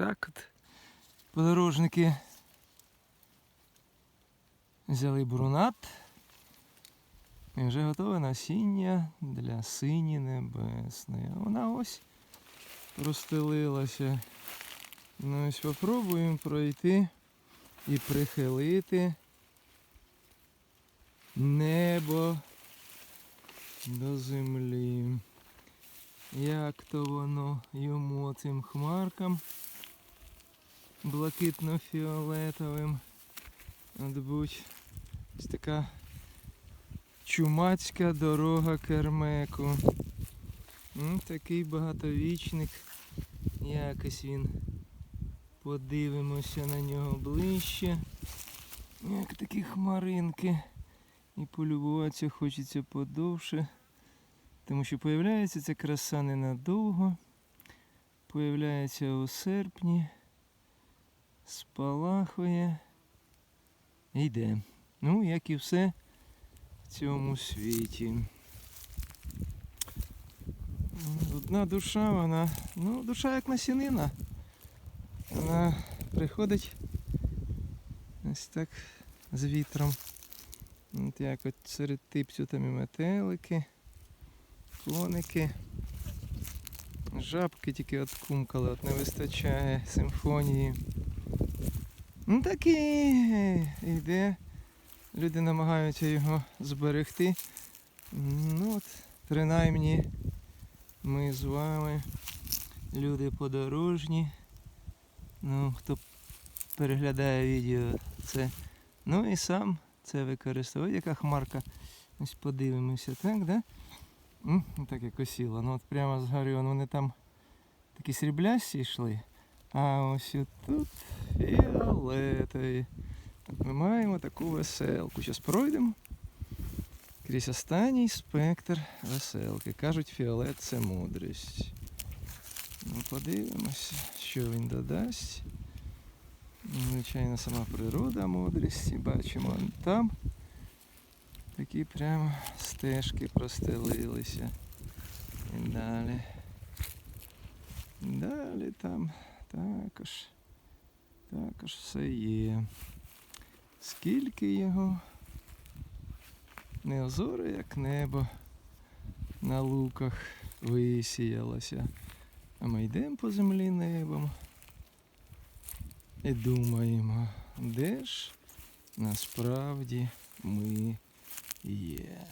так от подорожники взяли брунат. І вже готове насіння для сині небесної. Вона ось розстелилася. Ну ось попробуємо пройти і прихилити небо до землі. Як то воно йому цим хмаркам блакитно-фіолетовим. Будь ось така чумацька дорога Кермеку. М, Такий багатовічник. Якось він. Подивимося на нього ближче. Як такі хмаринки. І полюбуватися хочеться подовше. Тому що появляється ця краса ненадовго. Появляється у серпні. Спалахує. І йде. Ну, як і все в цьому світі. Одна душа, вона, ну, душа як насінина. Вона приходить ось так з вітром. От як от серед типцю там і метелики, коники. Жабки тільки от кумкали, от не вистачає симфонії. Ну так і йде. Люди намагаються його зберегти. Ну от, принаймні ми з вами, люди подорожні. Ну, хто переглядає відео, це. Ну і сам це використовує. Яка хмарка? Ось подивимося, так, да? Так як осіла. Ну от прямо з гори вон вони там такі сріблясті йшли. А ось тут фіолетові. От ми маємо таку веселку. Зараз пройдемо. Крізь останній спектр веселки. Кажуть, фіолет це мудрість. Ну, подивимося, що він додасть. Звичайно, сама природа мудрість. І бачимо там такі прямо стежки простелилися. І далі. Далі там також, також все є. Скільки його не озоре, як небо на луках висіялося. А ми йдемо по землі небом і думаємо, де ж насправді ми є.